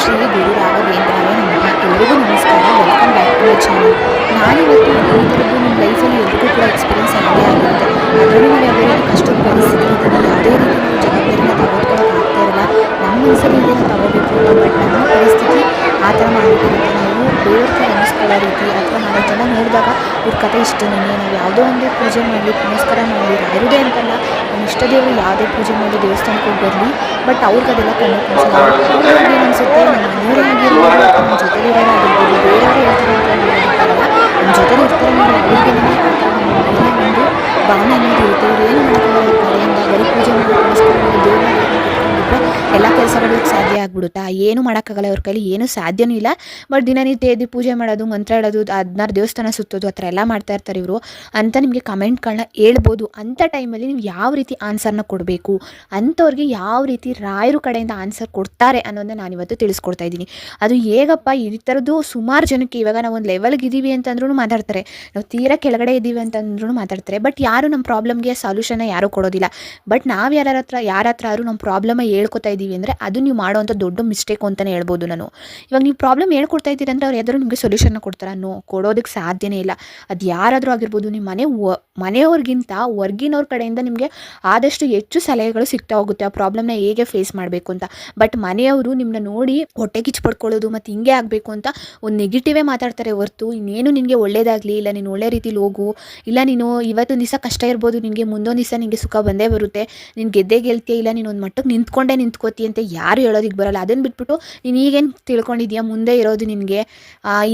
ಶ್ರೀ ಗುರು ರಾಘವೇಂದ್ರಾಯ ನಮಃ ಎಲ್ಲರಿಗೂ ನಮಸ್ಕಾರ welcome back to my channel ನಾನಿವತ್ತು ಈ ಥರದ್ದು ನಿಮ್ಮ ಲೈಫಲ್ಲಿ ಎಲ್ರಿಗೂ ಕೂಡ ಎಕ್ಸ್ಪೀರಿಯನ್ಸ್ ಆಗೇ ಆಗಿರುತ್ತೆ ಅದರಲ್ಲೂ ನಾವು ಯಾವುದೇ ರೀತಿ ಕಷ್ಟದ ಪರಿಸ್ಥಿತಿ ಇದ್ದೀವಿ ಯಾವುದೇ ರೀತಿ ನಾವು ಜವಾಬ್ದಾರಿನ ತೆಗೆದುಕೊಳ್ಳೋಕೆ ಆಗ್ತಾ ಇರಲ್ಲ ಮನಸ್ಸಲ್ಲಿ ಇದನ್ನು ತಗೋಬೇಕು ಬಟ್ ನಮ್ಮ ಪರಿಸ್ಥಿತಿ ಆ ಥರ ಮಾಡಿಬಿಟ್ಟಿರುತ್ತೆ ನಾವು ದೇವ್ರಿಗೆ ಅನ್ನಿಸ್ಕೊಳ್ಳೋ ರೀತಿ ಅಥವಾ ನಾಲ್ಕು ಜನ ನೋಡಿದಾಗ ಇವ್ರ ಕಥೆ ಇಷ್ಟನೇ, ನಾವು ಯಾವುದೋ ಒಂದು ಪೂಜೆ ಮಾಡಲಿ, ಪುನಸ್ಕಾರ ಮಾಡಲಿ, ರಾಯರುದೇ ಅಂತಲ್ಲ, ನಮ್ಮ ಇಷ್ಟ ದೇವರು ಯಾವುದೇ ಪೂಜೆ ಮಾಡಿ ದೇವಸ್ಥಾನಕ್ಕೆ ಹೋಗಿ ಬರಲಿ, ಬಟ್ ಅವ್ರಿಗೆ ಅದೆಲ್ಲ ಕಣ್ಣು ಅವ್ರಿಗೆ ಏನು ಅನಿಸುತ್ತೆ? ನಮ್ಮ ಮನೆಯವರಾಗಿರ್ಬೋದು ಅಥವಾ ನಮ್ಮ ಜೊತೆಲಿರೋರಾಗಿರ್ಬೋದು ಬೇರೆಯವರು ಹೇಳ್ತಾರೆ ಅಂತ ಹೇಳೋದಕ್ಕಾಗಲ್ಲ ನಮ್ಮ ಜೊತೆಲಿ ಇರ್ತಾರೆ ನಾವು ಅವ್ರಿಗೆ ಆ ಥರ ಒಂದು ಭಾವನೆ ಅನ್ನೋದು ಇರುತ್ತೆ. ಅವ್ರು ಏನು ಮಾಡೋಕ್ಕಾಗಲ್ಲ ಆಗ್ಬಿಡುತ್ತಾ ಏನು ಮಾಡೋಕ್ಕಾಗಲ್ಲ ಅವ್ರ ಕೈಲಿ, ಏನು ಸಾಧ್ಯನೂ ಇಲ್ಲ. ಬಟ್ ದಿನನಿತ್ಯ ಎದ್ದು ಪೂಜೆ ಮಾಡೋದು, ಮಂತ್ರ ಹೇಳೋದು, ಹದಿನಾರು ದೇವಸ್ಥಾನ ಸುತ್ತೋದು, ಆ ಥರ ಎಲ್ಲ ಮಾಡ್ತಾ ಇರ್ತಾರೆ ಇವರು. ಅಂತ ನಿಮಗೆ ಕಮೆಂಟ್ಗಳನ್ನ ಹೇಳ್ಬೋದು. ಅಂಥ ಟೈಮಲ್ಲಿ ನೀವು ಯಾವ ರೀತಿ ಆನ್ಸರ್ನ ಕೊಡಬೇಕು? ಅಂಥವ್ರಿಗೆ ಯಾವ ರೀತಿ ರಾಯರು ಕಡೆಯಿಂದ ಆನ್ಸರ್ ಕೊಡ್ತಾರೆ ಅನ್ನೋದನ್ನ ನಾನು ಇವತ್ತು ತಿಳಿಸ್ಕೊಡ್ತಾ ಇದ್ದೀನಿ. ಅದು ಹೇಗಪ್ಪ? ಈ ಥರದ್ದು ಸುಮಾರು ಜನಕ್ಕೆ ಇವಾಗ ನಾವು ಒಂದು ಲೆವೆಲ್ಗೆ ಇದ್ದೀವಿ ಅಂತಂದ್ರೂ ಮಾತಾಡ್ತಾರೆ. ನಾವು ತೀರಾ ಕೆಳಗಡೆ ಇದ್ದೀವಿ ಅಂತಂದ್ರೂ ಮಾತಾಡ್ತಾರೆ. ಬಟ್ ಯಾರು ನಮ್ಮ ಪ್ರಾಬ್ಲಮ್ಗೆ ಸೊಲ್ಯೂಷನ್ನ ಯಾರೂ ಕೊಡೋದಿಲ್ಲ. ಬಟ್ ನಾವು ಯಾರ ಹತ್ರ ಯಾರ ಹತ್ರ ಆದರೂ ನಮ್ಮ ಪ್ರಾಬ್ಲಮ್ ಹೇಳ್ಕೊತಾ ಇದ್ದೀವಿ ಅಂದರೆ ಅದು ನೀವು ಮಾಡೋವಂಥ ದೊಡ್ಡ ಮಿಸ್ಟೇಕು ಅಂತಲೇ ಹೇಳ್ಬೋದು ನಾನು. ಇವಾಗ ನೀವು ಪ್ರಾಬ್ಲಮ್ ಹೇಳ್ಕೊಡ್ತಾ ಇದ್ದೀರಿ ಅಂದರೆ ಅವ್ರು ಯಾವ್ದಾದ್ರು ನಿಮಗೆ ಸೊಲ್ಯೂಷನ್ನ ಕೊಡ್ತಾರಾ? ನೋ ಕೊಡೋದಕ್ಕೆ ಸಾಧ್ಯನೇ ಇಲ್ಲ. ಅದು ಯಾರಾದರೂ ಆಗಿರ್ಬೋದು ನಿಮ್ಮ ಮನೆ ಮನೆಯವ್ರಿಗಿಂತ ಹೊರ್ಗಿನವ್ರ ಕಡೆಯಿಂದ ನಿಮಗೆ ಆದಷ್ಟು ಹೆಚ್ಚು ಸಲಹೆಗಳು ಸಿಗ್ತಾ ಹೋಗುತ್ತೆ. ಆ ಪ್ರಾಬ್ಲಮ್ನ ಹೇಗೆ ಫೇಸ್ ಮಾಡಬೇಕು ಅಂತ. ಬಟ್ ಮನೆಯವರು ನಿಮ್ಮನ್ನ ನೋಡಿ ಹೊಟ್ಟೆ ಕಿಚ್ಚು ಪಡ್ಕೊಳ್ಳೋದು ಮತ್ತು ಹಿಂಗೆ ಆಗಬೇಕು ಅಂತ ಒಂದು ನೆಗೆಟಿವೇ ಮಾತಾಡ್ತಾರೆ ಹೊರ್ತು ಇನ್ನೇನು ನಿಮಗೆ ಒಳ್ಳೇದಾಗಲಿ, ಇಲ್ಲ ನೀನು ಒಳ್ಳೆ ರೀತಿಲಿ ಹೋಗು, ಇಲ್ಲ ನೀನು ಇವತ್ತು ದಿವಸ ಕಷ್ಟ ಇರ್ಬೋದು, ನಿನಗೆ ಮುಂದೊಂದು ದಿವಸ ನಿಮಗೆ ಸುಖ ಬಂದೇ ಬರುತ್ತೆ, ನೀನು ಗೆದ್ದೇ ಗೆಲ್ತೀಯ, ಇಲ್ಲ ನೀನು ಒಂದು ಮಟ್ಟಕ್ಕೆ ನಿಂತ್ಕೊಂಡೇ ನಿಂತ್ಕೋತಿ ಅಂತ ಯಾರು ಹೇಳೋದಕ್ಕೆ ಬರಲ್ಲ. ಅದನ್ನು ಬಿಟ್ಬಿಟ್ಟು ನೀನು ಈಗೇನು ತಿಳ್ಕೊಂಡಿದ್ಯಾ? ಮುಂದೆ ಇರೋದು ನಿನಗೆ.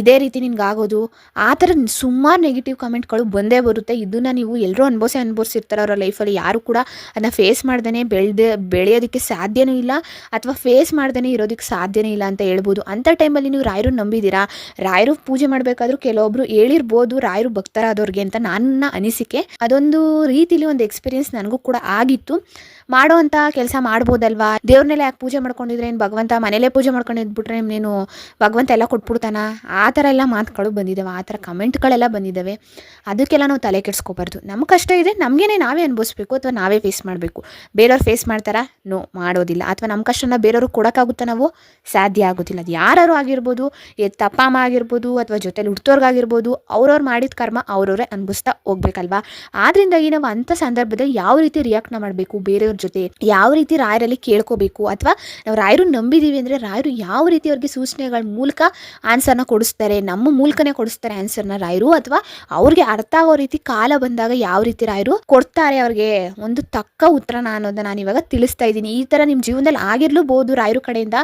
ಇದೇ ರೀತಿ ನಿನ್ಗೆ ಆಗೋದು ಆ ಥರ ಸುಮಾರು ನೆಗೆಟಿವ್ ಕಮೆಂಟ್ಗಳು ಬಂದೇ ಬರುತ್ತೆ. ಇದನ್ನು ನೀವು ಎಲ್ಲರೂ ಅನುಭವಿಸಿ ಅನುಭವಿಸಿರ್ತಾರೆ ಅವರ ಲೈಫಲ್ಲಿ ಯಾರು ಕೂಡ ಅದನ್ನ ಫೇಸ್ ಮಾಡ್ದೇ ಬೆಳೆದೇ, ಬೆಳೆಯೋದಕ್ಕೆ ಸಾಧ್ಯನೂ ಇಲ್ಲ ಅಥವಾ ಫೇಸ್ ಮಾಡ್ದೇ ಇರೋದಕ್ಕೆ ಸಾಧ್ಯನೇ ಇಲ್ಲ ಅಂತ ಹೇಳ್ಬೋದು. ಅಂಥ ಟೈಮಲ್ಲಿ ನೀವು ರಾಯರು ನಂಬಿದ್ದೀರಾ ರಾಯರು ಪೂಜೆ ಮಾಡಬೇಕಾದ್ರೂ ಕೆಲವೊಬ್ರು ಹೇಳಿರ್ಬೋದು, ರಾಯರು ಭಕ್ತರಾದವ್ರಿಗೆ ಅಂತ ನನ್ನ ಅನಿಸಿಕೆ. ಅದೊಂದು ರೀತಿಲಿ ಒಂದು ಎಕ್ಸ್ಪೀರಿಯನ್ಸ್ ನನಗೂ ಕೂಡ ಆಗಿತ್ತು. ಮಾಡೋ ಅಂಥ ಕೆಲಸ ಮಾಡ್ಬೋದಲ್ವಾ? ದೇವ್ರನ್ನೆಲ್ಲ ಯಾಕೆ ಪೂಜೆ ಮಾಡ್ಕೊಂಡಿದ್ರೆ ಏನು ಭಗವಂತ ಮನೇಲೇ ಪೂಜೆ ಮಾಡ್ಕೊಂಡು ಇದ್ಬಿಟ್ರೆ ನೀನು ಭಗವಂತ ಎಲ್ಲ ಕೊಟ್ಬಿಡ್ತಾನ? ಆ ಥರ ಎಲ್ಲ ಮಾತುಗಳು ಬಂದಿದ್ದಾವೆ ಆ ಥರ ಕಮೆಂಟ್ಗಳೆಲ್ಲ ಬಂದಿದ್ದಾವೆ ಅದಕ್ಕೆಲ್ಲ ನಾವು ತಲೆ ಕೆಡ್ಸ್ಕೋಬಾರ್ದು. ನಮ್ಮ ಕಷ್ಟ ಇದೆ, ನಮಗೇನೆ ನಾವೇ ಅನುಭವಿಸ್ಬೇಕು ಅಥವಾ ನಾವೇ ಫೇಸ್ ಮಾಡಬೇಕು. ಬೇರೆಯವ್ರು ಫೇಸ್ ಮಾಡ್ತಾರಾ? ನೋ, ಮಾಡೋದಿಲ್ಲ. ಅಥವಾ ನಮ್ಮ ಕಷ್ಟನ ಬೇರೆಯವ್ರಿಗೆ ಕೊಡೋಕ್ಕಾಗುತ್ತಾ ನಾವು? ಸಾಧ್ಯ ಆಗೋದಿಲ್ಲ. ಅದು ಯಾರು ಆಗಿರ್ಬೋದು ಎತ್ತ ಅಪ್ಪ ಅಮ್ಮ ಆಗಿರ್ಬೋದು, ಅಥವಾ ಜೊತೆಲಿ ಹುಟ್ಟೋರ್ಗಾಗಿರ್ಬೋದು ಅವ್ರವ್ರು ಮಾಡಿದ ಕರ್ಮ ಅವ್ರವರೇ ಅನುಭವಿಸ್ತಾ ಹೋಗ್ಬೇಕಲ್ವಾ? ಆದ್ರಿಂದಾಗಿ ನಾವು ಅಂಥ ಸಂದರ್ಭದಲ್ಲಿ ಯಾವ ರೀತಿ ರಿಯಾಕ್ಟ್ ಮಾಡಬೇಕು? ಬೇರೆಯವ್ರ ಜೊತೆ ಯಾವ ರೀತಿ ರಾಯರಲ್ಲಿ ಕೇಳ್ಕೋಬೇಕು? ಅಥವಾ ನಾವು ರಾಯರು ನಂಬಿದ್ದೀವಿ ಅಂದರೆ ರಾಯರು ಯಾವ ರೀತಿ ಅವ್ರಿಗೆ ಸೂಚನೆಗಳ ಮೂಲಕ ಆನ್ಸರ್ನ ಕೊಡಿಸ್ತಾರೆ, ನಮ್ಮ ಮೂಲಕನೇ ಕೊಡಿಸ್ತಾರೆ ಆನ್ಸರ್ನ ರಾಯರು ಅಥವಾ ಅವ್ರಿಗೆ ಅರ್ಥ ಆಗೋ ರೀತಿ ಕಾಲ ಬಂದಾಗ ಯಾವ ರೀತಿ ರಾಯರು ಕೊಡ್ತಾರೆ ಅವ್ರಿಗೆ ಒಂದು ತಕ್ಕ ಉತ್ತರನ ಅನ್ನೋದನ್ನ ನಾನು ಇವಾಗ ತಿಳಿಸ್ತಾ ಇದ್ದೀನಿ. ಈ ಥರ ನಿಮ್ಮ ಜೀವನದಲ್ಲಿ ಆಗಿರ್ಲೂಬಹುದು ರಾಯರು ಕಡೆಯಿಂದ.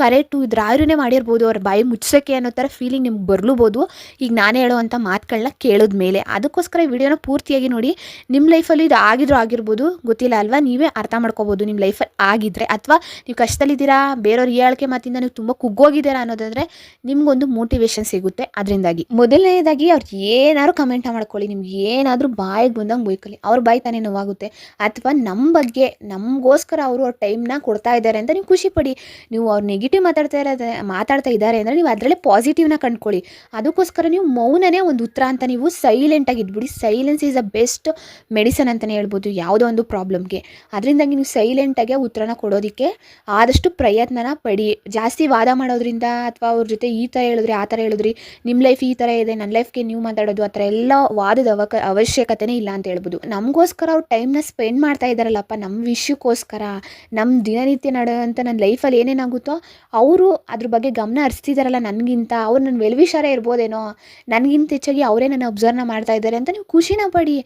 ಕರೆಕ್ಟು ಇದು ರಾಯರನ್ನೇ ಮಾಡಿರ್ಬೋದು, ಅವ್ರ ಬಾಯಿ ಮುಚ್ಚಕ್ಕೆ ಅನ್ನೋ ಥರ ಫೀಲಿಂಗ್ ನಿಮ್ಗೆ ಬರ್ಲೂಬೋದು. ಈಗ ನಾನು ಹೇಳುವಂಥ ಮಾತುಗಳನ್ನ ಕೇಳಿದ ಮೇಲೆ. ಅದಕ್ಕೋಸ್ಕರ ಈ ವಿಡಿಯೋನ ಪೂರ್ತಿಯಾಗಿ ನೋಡಿ. ನಿಮ್ಮ ಲೈಫಲ್ಲಿ ಇದು ಆಗಿದ್ರು ಆಗಿರ್ಬೋದು, ಗೊತ್ತಿಲ್ಲ ಅಲ್ವಾ? ನೀವೇ ಅರ್ಥ ಮಾಡ್ಕೋಬೋದು ನಿಮ್ಮ ಲೈಫಲ್ಲಿ ಆಗಿದ್ರೆ. ಅಥವಾ ನೀವು ಕಷ್ಟದಲ್ಲಿದ್ದೀರಾ? ಬೇರೆಯವ್ರ ಹೇಳಿಕೆ ಮಾತಿಂದ ನೀವು ತುಂಬ ಕುಗ್ಗೋಗಿದ್ದೀರಾ ಅನ್ನೋದಾದ್ರೆ ನಿಮ್ಗೊಂದು ಮೋಟಿವೇಶನ್ ಸಿಗುತ್ತೆ. ಅದರಿಂದಾಗಿ ಮೊದಲನೇದಾಗಿ ಅವ್ರು ಏನಾದ್ರು ಕಮೆಂಟ್ ಮಾಡ್ಕೊಳ್ಳಿ, ನಿಮ್ಗೆ ಏನಾದರೂ ಬಾಯಿಗೆ ಬಂದಂಗೆ ಬೈಕೊಳ್ಳಿ. ಅವ್ರ ಬಾಯಿ ತಾನೇ ನೋವಾಗುತ್ತೆ. ಅಥವಾ ನಮ್ಮ ಬಗ್ಗೆ, ನಮಗೋಸ್ಕರ ಅವರು ಅವ್ರ ಟೈಮ್ನ ಕೊಡ್ತಾ ಇದ್ದಾರೆ ಅಂತ ನೀವು ಖುಷಿ ಪಡಿ. ನೀವು ಅವ್ರು ನೆಗೆಟಿವ್ ಮಾತಾಡ್ತಾ ಇರೋದ, ಮಾತಾಡ್ತಾ ಇದ್ದಾರೆ ಅಂದರೆ ನೀವು ಅದರಲ್ಲೇ ಪಾಸಿಟಿವ್ನ ಕಂಡ್ಕೊಳ್ಳಿ. ಅದಕ್ಕೋಸ್ಕರ ನೀವು ಮೌನನೇ ಒಂದು ಉತ್ತರ ಅಂತ ನೀವು ಸೈಲೆಂಟಾಗಿ ಇದ್ಬಿಡಿ. Silence is a best medicine ಅಂತಲೇ ಹೇಳ್ಬೋದು ಯಾವುದೋ ಒಂದು ಪ್ರಾಬ್ಲಮ್ಗೆ ಅದರಿಂದಾಗಿ ನೀವು ಸೈಲೆಂಟಾಗಿ ಉತ್ತರನ ಕೊಡೋದಕ್ಕೆ ಆದಷ್ಟು ಪ್ರಯತ್ನನ ಪಡಿ. ಜಾಸ್ತಿ ವಾದ ಮಾಡೋದ್ರಿಂದ ಅಥವಾ ಅವ್ರ ಜೊತೆ ಈ ಥರ ಹೇಳಿದ್ರಿ, ಆ ಥರ ಹೇಳಿದ್ರಿ ನಿಮ್ಮ ಲೈಫ್ ಈ ಥರ ಇದೆ ನನ್ನ ಲೈಫ್ಗೆ ನೀವು ಮಾತಾಡೋದು ಆ ಥರ ಎಲ್ಲ ವಾದದ ಅವಕ, ಅವಶ್ಯಕತೆನೇ ಇಲ್ಲ ಅಂತ ಹೇಳ್ಬೋದು. ನಮಗೋಸ್ಕರ ಅವ್ರು ಟೈಮ್ನ ಸ್ಪೆಂಡ್ ಮಾಡ್ತಾ ಇದ್ದಾರಲ್ಲಪ್ಪ ನಮ್ಮ ವಿಷಯಕ್ಕೋಸ್ಕರ ನಮ್ಮ ದಿನನಿತ್ಯ ನಡೆಯುವಂಥ ನನ್ನ ಲೈಫಲ್ಲಿ ಏನೇನಾಗುತ್ತೋ, ಅವರು ಅದ್ರ ಬಗ್ಗೆ ಗಮನ ಹರಿಸ್ತಿದಾರಲ್ಲ ನನಗಿಂತ, ಅವ್ರು ನನ್ನ ವೆಲ್ವಿಷಾರ ಇರ್ಬೋದೇನೋ, ನನಗಿಂತ ಹೆಚ್ಚಾಗಿ ಅವರೇ ನನ್ನ ಅಬ್ಸರ್ವ್ನ ಮಾಡ್ತಾ ಇದ್ದಾರೆ ಅಂತ ನೀವು ಖುಷಿನ ಪಡಿ,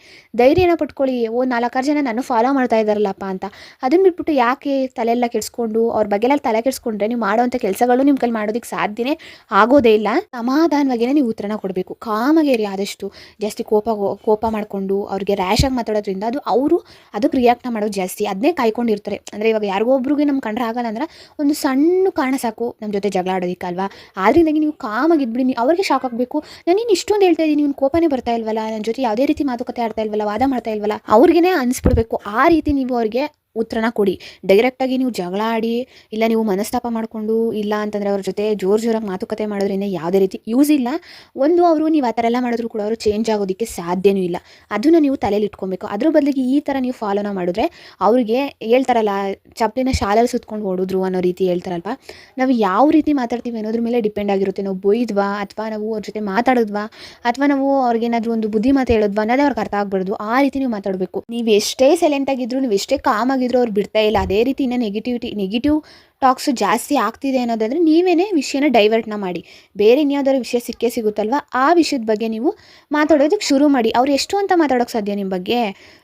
ಧೈರ್ಯನ ಪಟ್ಕೊಳ್ಳಿ, ಓ ನಾಲ್ಕಾರು ಜನ ನಾನು ಫಾಲೋ ಮಾಡ್ತಾ ಇದ್ದಾರಲ್ಲಪ್ಪ ಅಂತ. ಅದನ್ನು ಬಿಟ್ಬಿಟ್ಟು ಯಾಕೆ ತಲೆಯೆಲ್ಲ ಕೆಡಿಸ್ಕೊಂಡು ಅವ್ರ ಬಗ್ಗೆ ಎಲ್ಲ ತಲೆ ಕೆಡಿಸ್ಕೊಂಡ್ರೆ ನೀವು ಮಾಡೋವಂಥ ಕೆಲಸಗಳು ನಿಮ್ಮ ಕೈಲಿ ಮಾಡೋದಕ್ಕೆ ಸಾಧ್ಯನೇ ಆಗೋದೇ ಇಲ್ಲ. ಸಮಾಧಾನವಾಗಿಯೇ ನೀವು ಉತ್ತರನ ಕೊಡಬೇಕು. ಕಾಮಗೇರಿ ಆದಷ್ಟು ಜಾಸ್ತಿ ಕೋಪ ಕೋಪ ಮಾಡಿಕೊಂಡು ಅವ್ರಿಗೆ ರ್ಯಾಶಾಗಿ ಮಾತಾಡೋದ್ರಿಂದ ಅದು ಅವರು ಅದಕ್ಕೆ ರಿಯಾಕ್ಟ್ನ ಮಾಡೋದು ಜಾಸ್ತಿ. ಅದನ್ನೇ ಕಾಯ್ಕೊಂಡಿರ್ತಾರೆ. ಅಂದರೆ ಇವಾಗ ಯಾರಿಗೊಬ್ರಿಗೆ ನಮ್ಮ ಕಂಡ್ರೆ ಆಗಲ್ಲ ಅಂದ್ರೆ ಒಂದು ಸಣ್ಣ ಕಾರಣ ಸಾಕು ನಮ್ಮ ಜೊತೆ ಜಗಳ ಆಡೋದಕ್ಕೆ ಅಲ್ವಾ? ಆದ್ರಿಂದಾಗಿ ನೀವು ಕಾಮಾಗಿದ್ಬಿಡಿ ನೀವು ಅವ್ರಿಗೆ ಶಾಕ್ ಆಗಬೇಕು. ನಾನು ನಿನ್ನ ಇಷ್ಟೊಂದು ಹೇಳ್ತಾ ಇದ್ದೀನಿ ನೀವು ಕೋಪನೇ ಬರ್ತಾ ಇಲ್ವಲ್ಲ ನನ್ನ ಜೊತೆ ಯಾವುದೇ ರೀತಿ ಮಾತುಕತೆ ಆಡ್ತಾ ಇಲ್ವಲ್ಲ, ವಾದ ಮಾಡ್ತಾ ಇಲ್ವಲ್ಲ ಅವ್ರಿಗೇ ಅನಿಸ್ಬಿಡ್ಬೇಕು. ಆ ರೀತಿ ನೀವು ಅವ್ರಿಗೆ ಉತ್ತರನ ಕೊಡಿ. ಡೈರೆಕ್ಟಾಗಿ ನೀವು ಜಗಳ ಆಡಿ, ಇಲ್ಲ ನೀವು ಮನಸ್ತಾಪ ಮಾಡಿಕೊಂಡು, ಇಲ್ಲ ಅಂತಂದರೆ ಅವ್ರ ಜೊತೆ ಜೋರು ಜೋರಾಗಿ ಮಾತುಕತೆ ಮಾಡೋದ್ರಿಂದ ಯಾವುದೇ ರೀತಿ ಯೂಸ್ ಇಲ್ಲ. ಒಂದು ಅವರು ನೀವು ಆ ಥರ ಎಲ್ಲ ಮಾಡಿದ್ರು ಕೂಡ ಅವರು ಚೇಂಜ್ ಆಗೋದಕ್ಕೆ ಸಾಧ್ಯವೂ ಇಲ್ಲ. ಅದನ್ನು ನೀವು ತಲೆಯಲ್ಲಿ ಇಟ್ಕೊಬೇಕು. ಅದ್ರ ಬದಲಿಗೆ ಈ ಥರ ನೀವು ಫಾಲೋನ ಮಾಡಿದ್ರೆ ಅವ್ರಿಗೆ ಹೇಳ್ತಾರಲ್ಲ, ಚಪ್ಪಲಿನ ಶಾಲೆಯಲ್ಲಿ ಸುತ್ಕೊಂಡು ಓಡಿದ್ರು ಅನ್ನೋ ರೀತಿ ಹೇಳ್ತಾರಲ್ವ? ನಾವು ಯಾವ ರೀತಿ ಮಾತಾಡ್ತೀವಿ ಅನ್ನೋದ್ರ ಮೇಲೆ ಡಿಪೆಂಡ್ ಆಗಿರುತ್ತೆ. ನಾವು ಬೊಯ್ದ್ವಾ ಅಥವಾ ನಾವು ಅವ್ರ ಜೊತೆ ಮಾತಾಡಿದ್ವಾ, ಅಥವಾ ನಾವು ಅವ್ರಿಗೇನಾದರೂ ಒಂದು ಬುದ್ಧಿ ಮಾತು ಹೇಳಿದ್ವಾ ಅನ್ನೋದೇ ಅವ್ರಿಗೆ ಅರ್ಥ ಆಗ್ಬಾರ್ದು ಆ ರೀತಿ ನೀವು ಮಾತಾಡಬೇಕು. ನೀವು ಎಷ್ಟೇ ಸೈಲೆಂಟ್ ಆಗಿದ್ರು, ನೀವು ಎಷ್ಟೇ ಕಾಮ್ ಆಗಿದ್ರು ಅವ್ರು ಬಿಡ್ತಾ ಇಲ್ಲ. ಅದೇ ರೀತಿ ಇನ್ನೂ ನೆಗೆಟಿವಿಟಿ ನೆಗೆಟಿವ್ ಟಾಕ್ಸು ಜಾಸ್ತಿ ಆಗ್ತಿದೆ ಅನ್ನೋದಾದರೆ ನೀವೇ ವಿಷಯನ ಡೈವರ್ಟ್ನ ಮಾಡಿ. ಬೇರೆ ಇನ್ಯಾವುದಾದ್ರು ವಿಷಯ ಸಿಕ್ಕೇ ಸಿಗುತ್ತಲ್ವ? ಆ ವಿಷಯದ ಬಗ್ಗೆ ನೀವು ಮಾತಾಡೋದಕ್ಕೆ ಶುರು ಮಾಡಿ. ಅವ್ರು ಎಷ್ಟು ಅಂತ ಮಾತಾಡೋಕ್ಕೆ ಸಾಧ್ಯ ನಿಮ್ಮ ಬಗ್ಗೆ?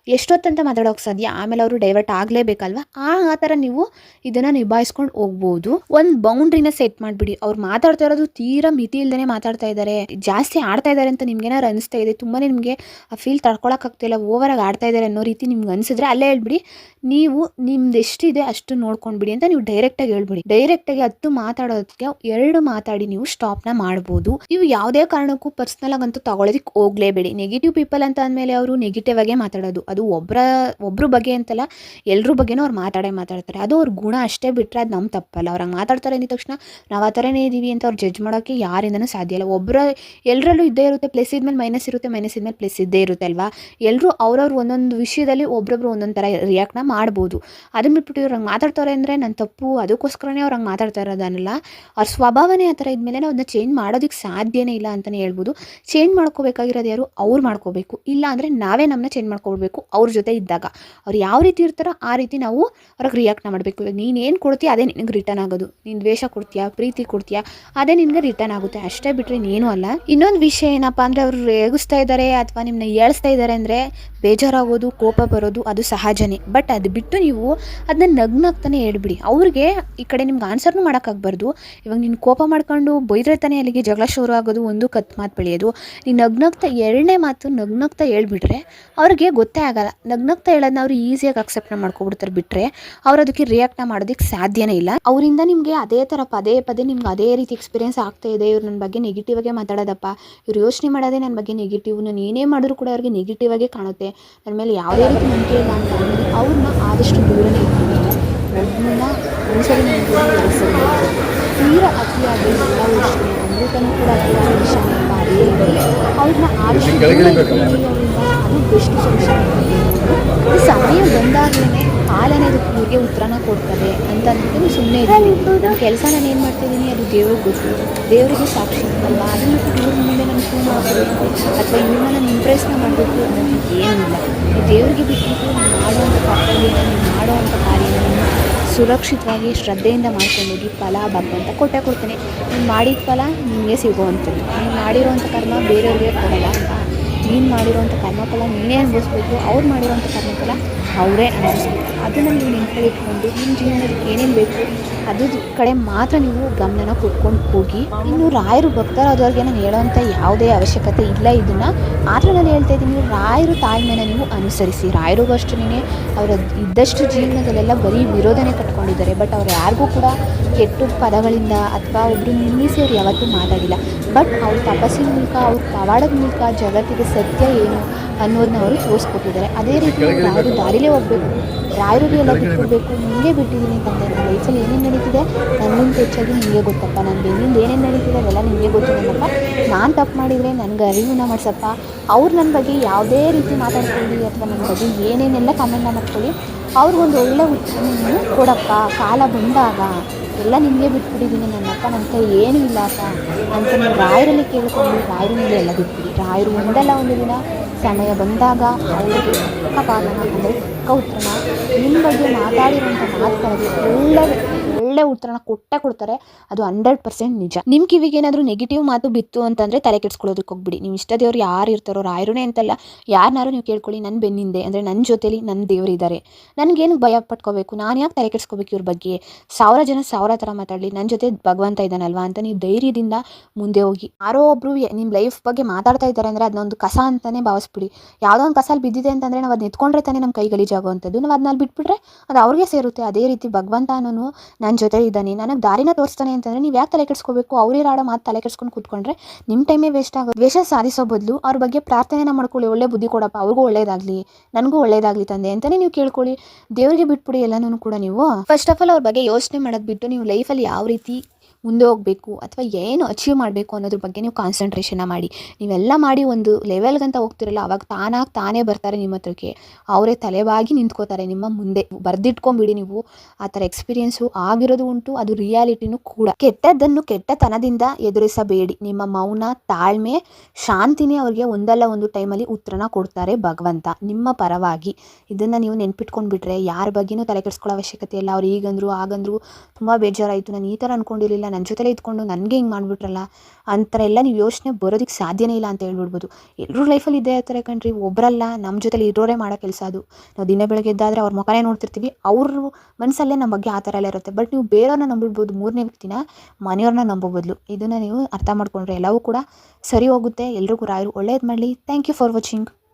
ಎಷ್ಟೊತ್ತಂತ ಮಾತಾಡೋಕ್ಕೆ ಸಾಧ್ಯ? ಆಮೇಲೆ ಅವರು ಡೈವರ್ಟ್ ಆಗಲೇಬೇಕಲ್ವ? ಆ ಆ ಥರ ನೀವು ಇದನ್ನು ನಿಭಾಯಿಸ್ಕೊಂಡು ಹೋಗ್ಬೋದು. ಒಂದು ಬೌಂಡ್ರಿನ ಸೆಟ್ ಮಾಡಿಬಿಡಿ. ಅವ್ರು ಮಾತಾಡ್ತಾ ಇರೋದು ತೀರಾ ಮಿತಿ ಇಲ್ಲದೇ ಮಾತಾಡ್ತಾ ಇದ್ದಾರೆ ಜಾಸ್ತಿ ಆಡ್ತಾ ಇದ್ದಾರೆ ಅಂತ ನಿಮ್ಗೇನಾರು ಅನಿಸ್ತಾ ಇದೆ? ತುಂಬಾ ನಿಮಗೆ ಆ ಫೀಲ್ ತಡ್ಕೊಳಕ್ಕಾಗ್ತಿಲ್ಲ ಓವರಾಗಿ ಆಡ್ತಾ ಇದ್ದಾರೆ ಅನ್ನೋ ರೀತಿ ನಿಮ್ಗೆ ಅನಿಸಿದ್ರೆ ಅಲ್ಲೇ ಹೇಳ್ಬಿಡಿ. ನೀವು ನಿಮ್ದು ಎಷ್ಟಿದೆ ಅಷ್ಟು ನೋಡ್ಕೊಂಡ್ಬಿಡಿ ಅಂತ ನೀವು ಡೈರೆಕ್ಟಾಗಿ ಹೇಳ್ಬಿಡಿ. ಡೈರೆಕ್ಟಾಗಿ ಹತ್ತು ಮಾತಾಡೋದಕ್ಕೆ ಎರಡು ಮಾತಾಡಿ ನೀವು ಸ್ಟಾಪ್ನ ಮಾಡಬಹುದು ನೀವು ಯಾವುದೇ ಕಾರಣಕ್ಕೂ ಪರ್ಸನಲ್ ಆಗಂತೂ ತಗೊಳ್ಳೋದಕ್ಕೆ ಹೋಗ್ಲೇಬೇಡಿ. ನೆಗೆಟಿವ್ ಪೀಪಲ್ ಅಂತ ಅಂದಮೇಲೆ ಅವರು ನೆಗೆಟಿವ್ ಆಗೇ ಮಾತಾಡೋದು. ಅದು ಒಬ್ಬರ ಒಬ್ರು ಬಗ್ಗೆ ಅಂತಲ್ಲ ಎಲ್ಲರ ಬಗ್ಗೆನೂ ಅವ್ರು ಮಾತಾಡೇ ಮಾತಾಡ್ತಾರೆ. ಅದು ಅವ್ರ ಗುಣ ಅಷ್ಟೇ ಬಿಟ್ಟರೆ ಅದು ನಮ್ಮ ತಪ್ಪಲ್ಲ. ಅವ್ರ ಹಂಗೆ ಮಾತಾಡ್ತಾರೆ ಅಂದಿದ ತಕ್ಷಣ ನಾವು ಆ ಥರನೇ ಇದ್ದೀವಿ ಅಂತ ಅವ್ರು ಜಡ್ಜ್ ಮಾಡೋಕ್ಕೆ ಯಾರಿಂದನೂ ಸಾಧ್ಯ ಇಲ್ಲ. ಒಬ್ಬರ ಎಲ್ಲರಲ್ಲೂ ಇದ್ದೇ ಇರುತ್ತೆ ಪ್ಲಸ್ ಇದ್ಮೇಲೆ ಮೈನಸ್ ಇರುತ್ತೆ ಮೈನಸ್ ಇದ್ಮೇಲೆ ಪ್ಲಸ್ ಇದ್ದೇ ಇರುತ್ತೆ ಅಲ್ವಾ? ಎಲ್ಲರೂ ಅವ್ರವ್ರು ಒಂದೊಂದು ವಿಷಯದಲ್ಲಿ ಒಬ್ರೊಬ್ರು ಒಂದೊಂದು ಥರ ರಿಯಾಕ್ಟ್ನ ಮಾಡ್ಬೋದು. ಅದನ್ನ ಬಿಟ್ಬಿಟ್ಟು ಇವ್ರು ಹಂಗೆ ಮಾತಾಡ್ತಾರೆ ಅಂದರೆ ನನ್ನ ತಪ್ಪು ಅದಕ್ಕೋಸ್ಕರನೇ ಅವ್ರು ಹಂಗೆ ಮಾತಾಡ್ತಾ ಇರೋದನ್ನಲ್ಲ ಅವ್ರ ಸ್ವಭಾವನೇ ಆ ಥರ ಇದ್ಮೇಲೆ ನಾವು ಅದನ್ನ ಚೇಂಜ್ ಮಾಡೋದಕ್ಕೆ ಸಾಧ್ಯನೇ ಇಲ್ಲ ಅಂತಲೇ ಹೇಳ್ಬೋದು. ಚೇಂಜ್ ಮಾಡ್ಕೋಬೇಕಾಗಿರೋದು ಯಾರು? ಅವ್ರು ಮಾಡ್ಕೋಬೇಕು. ಇಲ್ಲ ಅಂದರೆ ನಾವೇ ನಮ್ಮನ್ನ ಚೇಂಜ್ ಮಾಡ್ಕೊಳ್ಬೇಕು ಅವ್ರ ಜೊತೆ ಇದ್ದಾಗ. ಅವ್ರು ಯಾವ ರೀತಿ ಇರ್ತಾರೋ ಆ ರೀತಿ ನಾವು ಅವ್ರಿಗೆ ರಿಯಾಕ್ಟ್ ಮಾಡಬೇಕು. ನೀನು ಏನು ಕೊಡ್ತೀಯ ಅದೇ ನಿನಗೆ ರಿಟರ್ನ್ ಆಗೋದು. ನೀನು ದ್ವೇಷ ಕೊಡ್ತೀಯಾ, ಪ್ರೀತಿ ಕೊಡ್ತೀಯಾ, ಅದೇ ನಿನಗೆ ರಿಟರ್ನ್ ಆಗುತ್ತೆ. ಅಷ್ಟೇ ಬಿಟ್ಟರೆ ನೀನು ಅಲ್ಲ. ಇನ್ನೊಂದು ವಿಷಯ ಏನಪ್ಪ ಅಂದರೆ ಅವರು ರೇಗಿಸ್ತಾ ಇದ್ದಾರೆ ಅಥವಾ ನಿಮ್ಮನ್ನ ಏಳಿಸ್ತಾ ಇದ್ದಾರೆ ಅಂದರೆ ಬೇಜಾರಾಗೋದು, ಕೋಪ ಬರೋದು ಅದು ಸಹಜನೇ. ಬಟ್ ಅದು ಬಿಟ್ಟು ನೀವು ಅದನ್ನ ನಗ್ನಾಗ್ತಾನೆ ಹೇಳ್ಬಿಡಿ. ಅವ್ರಿಗೆ ಈ ಕಡೆ ನಿಮ್ಗೆ ಆನ್ಸರ್ನು ಮಾಡೋಕ್ಕಾಗಬಾರ್ದು ಇವಾಗ ನೀನು ಕೋಪ ಮಾಡ್ಕೊಂಡು ಬೈದ್ರೆ ತಾನೇ ಅಲ್ಲಿಗೆ ಜಗಳ ಶುರು ಆಗೋದು, ಒಂದು ಕತ್ ಮಾತು ಬೆಳೆಯೋದು. ನೀನು ನಗ್ನಗ್ತಾ, ಎರಡನೇ ಮಾತು ನಗ್ನಗ್ತಾ ಹೇಳ್ಬಿಟ್ರೆ ಅವ್ರಿಗೆ ಗೊತ್ತೇ ಆಗಲ್ಲ. ನಗ್ನಗ್ತಾ ಹೇಳೋದನ್ನ ಅವ್ರು ಈಸಿಯಾಗಿ ಅಕ್ಸೆಪ್ಟ್ನ ಮಾಡ್ಕೊಬಿಡ್ತಾರೆ ಬಿಟ್ಟರೆ ಅವ್ರು ಅದಕ್ಕೆ ರಿಯಾಕ್ಟ್ನ ಮಾಡೋದಕ್ಕೆ ಸಾಧ್ಯನೇ ಇಲ್ಲ. ಅವರಿಂದ ನಿಮಗೆ ಅದೇ ಥರ ಪದೇ ಪದೇ ನಿಮ್ಗೆ ಅದೇ ರೀತಿ ಎಕ್ಸ್ಪೀರಿಯನ್ಸ್ ಆಗ್ತಾ ಇದೆ. ಇವ್ರು ನನ್ನ ಬಗ್ಗೆ ನೆಗೆಟಿವ್ ಆಗಿ ಮಾತಾಡೋದಪ್ಪ. ಇವ್ರು ಯೋಚನೆ ಮಾಡೋದೇ ನನ್ನ ಬಗ್ಗೆ ನೆಗೆಟಿವ್ ನಾನು ಏನೇ ಮಾಡಿದ್ರು ಕೂಡ ಅವ್ರಿಗೆ ನೆಗೆಟಿವ್ ಆಗಿ ಕಾಣುತ್ತೆ. ನನ್ನ ಮೇಲೆ ಯಾವುದೇ ರೀತಿ ನಂಬಿಕೆ ಇಲ್ಲ ಅಂತ. ಅವ್ರನ್ನ ಆದಷ್ಟು ದೂರನೇ ಇಟ್ಕೊಂಡು ಸರಿ ನಂಬಿಕೆ. ತೀರ ಅತಿಯಾಗಿ ಎಲ್ಲ ವಿಷಯ ಅಮೃತನೂ ಕೂಡ ಅತಿಯಾದ ವಿಷಯ ಅವ್ರನ್ನ ಆದಷ್ಟು ಅದು ಬೆಸ್ಟ್ ಸಮಯ ಬಂದಾಗಲೇ ಕಾಲನೇ ಇವ್ರಿಗೆ ಉತ್ತರನ ಕೊಡ್ತಾರೆ ಅಂತ ಅಂದ್ಬಿಟ್ಟು ನೀವು ಸುಮ್ಮನೆ ಇದ್ದೀನಿ ಕೆಲಸ ನಾನು ಏನು ಮಾಡ್ತಿದ್ದೀನಿ ಅದು ದೇವ್ರಿಗೆ ಗೊತ್ತು ದೇವರಿಗೆ ಸಾಕ್ಷಿ ಅಲ್ವಾ ಅದನ್ನು ಇವ್ರ ಮುಂದೆ ನಾನು ಫೋನ್ ಮಾಡಬೇಕು ಅಥವಾ ಇವ್ರನ್ನ ನಾನು ಇಂಪ್ರೆಸ್ನ ಮಾಡಬೇಕು ಅನ್ನೋದು ಏನಿಲ್ಲ ದೇವರಿಗೆ ಬಿಟ್ಟು ನೀವು ಮಾಡುವಂಥ ಕಾರ್ಯ ನೀವು ಮಾಡುವಂಥ ಕಾರ್ಯನ ನೀವು ಸುರಕ್ಷಿತವಾಗಿ ಶ್ರದ್ಧೆಯಿಂದ ಮಾಡ್ಕೊಂಡು ಹೋಗಿ ಫಲ ಭಗವಂತ ಕೊಟ್ಟೆ ಕೊಡ್ತಾನೆ. ನೀನು ಮಾಡಿದ ಫಲ ನಿಮಗೆ ಸಿಗುವಂಥದ್ದು. ನೀನು ಮಾಡಿರೋವಂಥ ಕರ್ಮ ಬೇರೆಯವ್ರಿಗೆ ಕೊಡಲ್ಲ ಅಂತ. ನೀನು ಮಾಡಿರೋವಂಥ ಕರ್ಮಫಲ ನೀನೇ ಅನುಭವಿಸ್ಬೇಕು. ಅವ್ರು ಮಾಡಿರೋವಂಥ ಕರ್ಮಫಲ ಅವರೇ ಅನುಭವಿಸ್ಬೇಕು. ಅದನ್ನು ನೀವು ನೆನಪಲ್ಲಿಟ್ಕೊಂಡು ನಿಮ್ಮ ಜೀವನದಲ್ಲಿ ಏನೇನು ಬೇಕು ಅದ್ರ ಕಡೆ ಮಾತ್ರ ನೀವು ಗಮನನ ಕೊಟ್ಕೊಂಡು ಹೋಗಿ. ಇನ್ನು ರಾಯರು ಭಕ್ತರಾದವ್ರಿಗೆ ನಾನು ಹೇಳೋವಂಥ ಯಾವುದೇ ಅವಶ್ಯಕತೆ ಇಲ್ಲ ಇದನ್ನು. ಆದರೆ ನಾನು ಹೇಳ್ತಾ ಇದ್ದೀನಿ, ರಾಯರು ತಾಳ್ಮೆನ ನೀವು ಅನುಸರಿಸಿ. ರಾಯರಿಗೂ ನೀನೆ ಅವರ ಇದ್ದಷ್ಟು ಜೀವನದಲ್ಲೆಲ್ಲ ಬರೀ ವಿರೋಧನೆ ಕಟ್ಕೊಂಡಿದ್ದಾರೆ ಬಟ್ ಅವ್ರು ಯಾರಿಗೂ ಕೂಡ ಕೆಟ್ಟ ಪದಗಳಿಂದ ಅಥವಾ ಒಬ್ಬರು ನಿಲ್ಲಿಸಿ ಅವ್ರು ಯಾವತ್ತೂ ಮಾತಾಡಿಲ್ಲ. ಬಟ್ ಅವ್ರ ತಪಸ್ಸಿನ ಮೂಲಕ, ಅವ್ರ ಪವಾಡದ ಮೂಲಕ ಜಗತ್ತಿಗೆ ಸತ್ಯ ಏನು ಅನ್ನೋದನ್ನ ಅವರು ತೋರಿಸ್ಕೊಟ್ಟಿದ್ದಾರೆ. ಅದೇ ರೀತಿ ಯಾರು ದಾರಿಲೇ ಹೋಗಬೇಕು. ರಾಯರಿಗೆ ಎಲ್ಲ ಬಿಟ್ಕೊಡ್ಬೇಕು ನಿಮಗೆ ಬಿಟ್ಟಿದ್ದೀನಿ ತಂದೆ ನನ್ನ ಲೈಫಲ್ಲಿ ಏನೇನು ನಡೀತಿದೆ? ನನ್ನಿಂದ ಹೆಚ್ಚಾಗಿ ನಿಮಗೆ ಗೊತ್ತಪ್ಪ. ನನ್ನ ಬೆನ್ನಿಂದ ಏನೇನು ನಡೀತಿದೆ ಅದೆಲ್ಲ ನಿಮಗೆ ಗೊತ್ತು ನನ್ನಪ್ಪ ನಾನು ತಪ್ಪು ಮಾಡಿದರೆ ನನಗೆ ಅರಿವನ್ನ ಮಾಡಿಸಪ್ಪ. ಅವ್ರು ನನ್ನ ಬಗ್ಗೆ ಯಾವುದೇ ರೀತಿ ಮಾತಾಡ್ಕೊಳ್ಳಿ ಅಥವಾ ನನ್ನ ಬಗ್ಗೆ ಏನೇನೆಲ್ಲ ಕಮೆಂಟ್ನ ಮಾಡ್ಕೊಳ್ಳಿ ಅವ್ರಿಗೊಂದು ಒಳ್ಳೆ ಉತ್ತರ ನೀನು ಕೊಡಪ್ಪ. ಕಾಲ ಬಂದಾಗ ಎಲ್ಲ ನಿಮಗೆ ಬಿಟ್ಬಿಟ್ಟಿದ್ದೀನಿ ನನ್ನಪ್ಪ. ನನ್ನ ಕೈ ಏನೂ ಇಲ್ಲ ಅಪ್ಪ. ಅಂತ ನಾನು ರಾಯರಲ್ಲಿ ಕೇಳಿಕೊಂಡು ರಾಯರ ಮೇಲೆ ಎಲ್ಲ ಬಿಟ್ಬಿಡಿ. ರಾಯರು ಒಂದಲ್ಲ ಒಂದು ದಿನ ಸಮಯ ಬಂದಾಗ ಅವರಿಗೆ ತಕ್ಕ ಪಾಲನ ಅಂದರೆ ತಕ್ಕ ಉತ್ತರನ ನಿಮ್ಮ ಬಗ್ಗೆ ಮಾತಾಡಿರುವಂಥ ಮಾತುಗಳಿಗೆ ಒಳ್ಳೆ ಒಳ್ಳೆ ಉತ್ತರನ ಕೊಟ್ಟೆ ಕೊಡ್ತಾರೆ. ಅದು ಹಂಡ್ರೆಡ್ ಪರ್ಸೆಂಟ್ ನಿಜ. ನಿಮ್ಮ ಕಿವಿಗೆ ಏನಾದರೂ ನೆಗೆಟಿವ್ ಮಾತು ಬಿತ್ತು ಅಂತಂದರೆ ತಲೆ ಕೆಡ್ಸ್ಕೊಳ್ಳೋದಕ್ಕೆ ಹೋಗ್ಬಿಡಿ. ನೀವು ಇಷ್ಟ ದೇವ್ರು ಯಾರು ಇರ್ತಾರೋ ರಾಯರೇ ಅಂತಲ್ಲ ಯಾರನ್ನಾರು ನೀವು ಕೇಳ್ಕೊಳ್ಳಿ ನನ್ನ ಬೆನ್ನಿಂದೆ, ಅಂದರೆ ನನ್ನ ಜೊತೇಲಿ ನನ್ನ ದೇವರಿದ್ದಾರೆ ನನಗೇನು ಭಯ ಪಟ್ಕೋಬೇಕು? ನಾನು ಯಾಕೆ ತಲೆ ಕೆಡಿಸ್ಕೋಬೇಕು ಇವ್ರ ಬಗ್ಗೆ? ಸಾವಿರ ಜನ ಸಾವಿರ ಥರ ಮಾತಾಡಲಿ ನನ್ನ ಜೊತೆ ಭಗವಂತ ಇದ್ದಾನಲ್ವಾ ಅಂತ ನೀವು ಧೈರ್ಯದಿಂದ ಮುಂದೆ ಹೋಗಿ. ಯಾರೋ ಒಬ್ಬರು ನಿಮ್ಮ ಲೈಫ್ ಬಗ್ಗೆ ಮಾತಾಡ್ತಾ ಇದ್ದಾರೆ ಅಂದರೆ ಅದನ್ನೊಂದು ಕಸ ಅಂತಲೇ ಭಾವಿಸ್ಬಿಡಿ. ಯಾವುದೋ ಒಂದು ಕಸಲ್ಲಿ ಬಿದ್ದಿದೆ ಅಂತಂದರೆ ನಾವು ಅದು ನಿಂತ್ಕೊಂಡ್ರೆ ತಾನೇ ನಮ್ಮ ಕೈ ಆಗುವಂಥದ್ದು. ನಾವು ಅದನ್ನ ಬಿಟ್ಬಿಟ್ರೆ ಅದು ಅವ್ರಿಗೆ ಸೇರುತ್ತೆ. ಅದೇ ರೀತಿ ಭಗವಂತ ಅನ್ನೋನು ನನ್ನ ಜೊತೆ ಇದ್ದಾನೆ, ನನಗೆ ದಾರಿನ ತೋರಿಸ್ತಾನೆ ಅಂತಂದರೆ ನೀವು ಯಾಕೆ ತಲೆ ಕೆಡಿಸ್ಕೋಬೇಕು? ಅವ್ರಿರಾಡೋ ಮಾತು ತಲೆ ಕೆಡಿಸ್ಕೊಂಡು ಕೂತ್ಕೊಂಡ್ರೆ ನಿಮ್ಮ ಟೈಮೇ ವೇಸ್ಟ್ ಆಗೋದು. ದ್ವೇಷ ಸಾಧಿಸೋ ಬದಲು ಅವ್ರ ಬಗ್ಗೆ ಪ್ರಾರ್ಥನೆನ ಮಾಡ್ಕೊಳ್ಳಿ. ಒಳ್ಳೆ ಬುದ್ಧಿ ಕೊಡಪ್ಪ, ಅವ್ರಿಗೂ ಒಳ್ಳೇದಾಗಲಿ, ನನಗೂ ಒಳ್ಳೇದಾಗಲಿ ತಂದೆ ಅಂತಲೇ ನೀವು ಕೇಳ್ಕೊಳ್ಳಿ. ದೇವರಿಗೆ ಬಿಟ್ಬಿಡಿ ಎಲ್ಲನೂ ಕೂಡ ನೀವು. ಫಸ್ಟ್ ಆಫ್ ಆಲ್ ಅವ್ರ ಬಗ್ಗೆ ಯೋಚನೆ ಮಾಡೋದು ಬಿಟ್ಟು ನೀವು ಲೈಫಲ್ಲಿ ಯಾವ ರೀತಿ ಮುಂದೆ ಹೋಗಬೇಕು ಅಥವಾ ಏನು ಅಚೀವ್ ಮಾಡಬೇಕು ಅನ್ನೋದ್ರ ಬಗ್ಗೆ ನೀವು ಕಾನ್ಸಂಟ್ರೇಷನ್ನ ಮಾಡಿ. ನೀವೆಲ್ಲ ಮಾಡಿ ಒಂದು ಲೆವೆಲ್ಗಂತ ಹೋಗ್ತಿರಲ್ಲ, ಅವಾಗ ತಾನಾಗಿ ತಾನೇ ಬರ್ತಾರೆ ನಿಮ್ಮ ಹತ್ರಕ್ಕೆ. ಅವರೇ ತಲೆಬಾಗಿ ನಿಂತ್ಕೋತಾರೆ, ನಿಮ್ಮ ಮುಂದೆ. ಬರೆದಿಟ್ಕೊಂಬಿಡಿ ನೀವು. ಆ ಥರ ಎಕ್ಸ್ಪೀರಿಯೆನ್ಸು ಆಗಿರೋದು ಉಂಟು, ಅದು ರಿಯಾಲಿಟಿನೂ ಕೂಡ. ಕೆಟ್ಟದ್ದನ್ನು ಕೆಟ್ಟತನದಿಂದ ಎದುರಿಸಬೇಡಿ. ನಿಮ್ಮ ಮೌನ, ತಾಳ್ಮೆ, ಶಾಂತಿನೇ ಅವರಿಗೆ ಒಂದಲ್ಲ ಒಂದು ಟೈಮಲ್ಲಿ ಉತ್ತರನ ಕೊಡ್ತಾರೆ ಭಗವಂತ, ನಿಮ್ಮ ಪರವಾಗಿ. ಇದನ್ನು ನೀವು ನೆನ್ಪಿಟ್ಕೊಂಡ್ಬಿಟ್ರೆ ಯಾರ ಬಗ್ಗೆನೂ ತಲೆ ಕೆಡಿಸ್ಕೊಳ್ಳೋ ಅವಶ್ಯಕತೆ ಇಲ್ಲ. ಅವ್ರು ಈಗಂದ್ರು, ಆಗಂದ್ರು, ತುಂಬ ಬೇಜಾರಾಯಿತು. ನಾನು ಈ ಥರ ಅಂದ್ಕೊಂಡಿರಲಿಲ್ಲ ನನ್ನ ಜೊತೆಲೇ ಇದ್ಕೊಂಡು ನನಗೆ ಹಿಂಗೆ ಮಾಡಿಬಿಟ್ರಲ್ಲ? ಅಂತರ ಎಲ್ಲ ನೀವು ಯೋಚನೆ ಬರೋದಕ್ಕೆ ಸಾಧ್ಯನೇ ಇಲ್ಲ ಅಂತ ಹೇಳ್ಬಿಡ್ಬೋದು. ಎಲ್ಲರೂ ಲೈಫಲ್ಲಿ ಇದೇ ಆ ಥರ ಕಣ್ರಿ. ಒಬ್ಬರಲ್ಲ ನಮ್ಮ ಜೊತೆಲಿ ಇರೋರೇ ಮಾಡೋ ಕೆಲಸ ಅದು. ನಾವು ದಿನ ಬೆಳಗ್ಗೆ ಎದ್ದಾದರೆ ಅವ್ರ ಮುಖನೇ ನೋಡ್ತಿರ್ತೀವಿ. ಅವ್ರ ಮನಸ್ಸಲ್ಲೇ ನಮ್ಮ ಬಗ್ಗೆ ಆ ಥರ ಎಲ್ಲ ಇರುತ್ತೆ. ಬಟ್ ನೀವು ಬೇರೆಯವ್ರನ್ನ ನಂಬಿಡ್ಬೋದು. ಮೂರನೇ ವ್ಯಕ್ತಿನ ಮನೆಯವ್ರನ್ನ ನಂಬೋ ಬದಲು. ಇದನ್ನು ನೀವು ಅರ್ಥ ಮಾಡ್ಕೊಂಡ್ರೆ ಎಲ್ಲವೂ ಕೂಡ ಸರಿ ಹೋಗುತ್ತೆ. ಎಲ್ರಿಗೂ ರಾಯರು ಒಳ್ಳೇದು ಮಾಡಲಿ. Thank you for watching